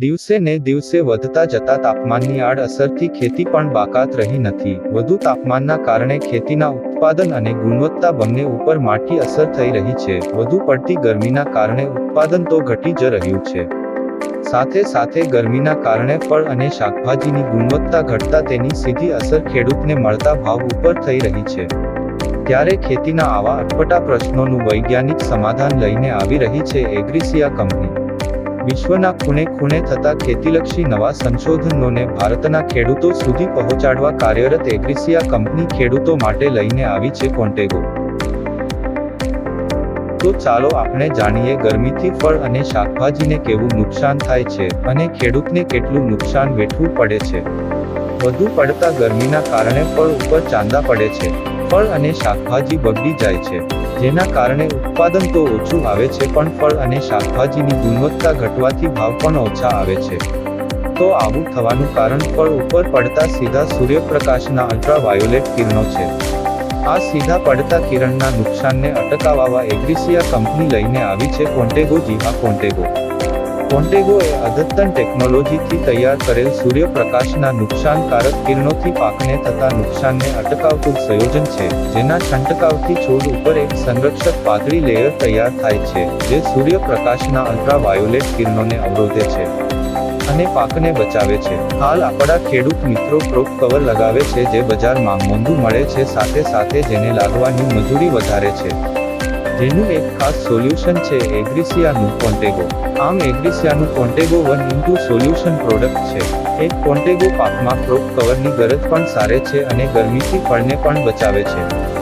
દિવસે ને દિવસે વધતા જતા તાપમાનની આડ અસરથી ખેતી પણ બાકાત રહી નથી. વધુ તાપમાનના કારણે ખેતીના ઉત્પાદન અને ગુણવત્તા બંને ઉપર માઠી અસર થઈ રહી છે. વધુ પડતી ગરમીના કારણે ઉત્પાદન તો ઘટી જ રહ્યું છે. સાથે સાથે ગરમીના કારણે ફળ અને શાકભાજીની ગુણવત્તા ઘટતા તેની સીધી અસર ખેડૂતને મળતા ભાવ ઉપર થઈ રહી છે. ત્યારે ખેતીના આવા અટપટા પ્રશ્નોનું વૈજ્ઞાનિક સમાધાન લઈને આવી રહી છે એગ્રીસિયા કંપની. વિશ્વના ખૂણે ખૂણે થતા ખેતીલક્ષી નવા સંશોધનોને ભારતના ખેડૂતો સુધી પહોંચાડવા કાર્યરત એગ્રીસિયા કંપની ખેડૂતો માટે લઈને આવી છે કોન્ટેગો. તો ચાલો આપણે જાણીએ ગરમીથી ફળ અને શાકભાજીને કેવું નુકસાન થાય છે અને ખેડૂતને કેટલું નુકસાન વેઠવું પડે છે. વધુ પડતા ગરમીના કારણે ફળ ઉપર ચાંદા પડે છે. ફળ અને શાકભાજી બગડી જાય છે. જેના કારણે ઉત્પાદન તો ઓછું આવે છે, પણ ફળ અને શાકભાજીની ગુણવત્તા ઘટવાથી ભાવ પણ ઓછા આવે છે. તો આવું થવાનું કારણ ફળ ઉપર પડતા સીધા સૂર્યપ્રકાશના અલ્ટ્રાવાયોલેટ કિરણો છે. આ સીધા પડતા કિરણના નુકસાનને અટકાવવા એગ્રીસિયા કંપની લઈને આવી છે કોન્ટેગો જી કોન્ટેગો. કોન્ટેગો એ અદ્યતન ટેકનોલોજીથી તૈયાર કરેલ સૂર્યપ્રકાશના નુકસાનકારક કિરણોથી પાકને થતા નુકસાનને અટકાવતું સંયોજન છે, જેના છંટકાવથી છોડ ઉપર એક સંરક્ષક પાતળી લેયર તૈયાર થાય છે, જે સૂર્યપ્રકાશના અલ્ટ્રાવાયોલેટ કિરણોને અવરોધે છે અને પાકને બચાવે છે. હાલ આપણા ખેડૂત મિત્રો ક્રોપ કવર લગાવે છે જે બજારમાં મોંઘું મળે છે, સાથે સાથે જેને લાગવાની મજૂરી વધારે છે. જેનું એક ખાસ સોલ્યુશન છે એગ્રીસિયાનું કોન્ટેગો. આમ એગ્રીસિયાનું Contego one into solution product છે. એક કોન્ટેગો પાકમાં ક્રોપ કવરની ગરજ પણ સારે છે અને ગરમીથી ફળને પણ બચાવે છે.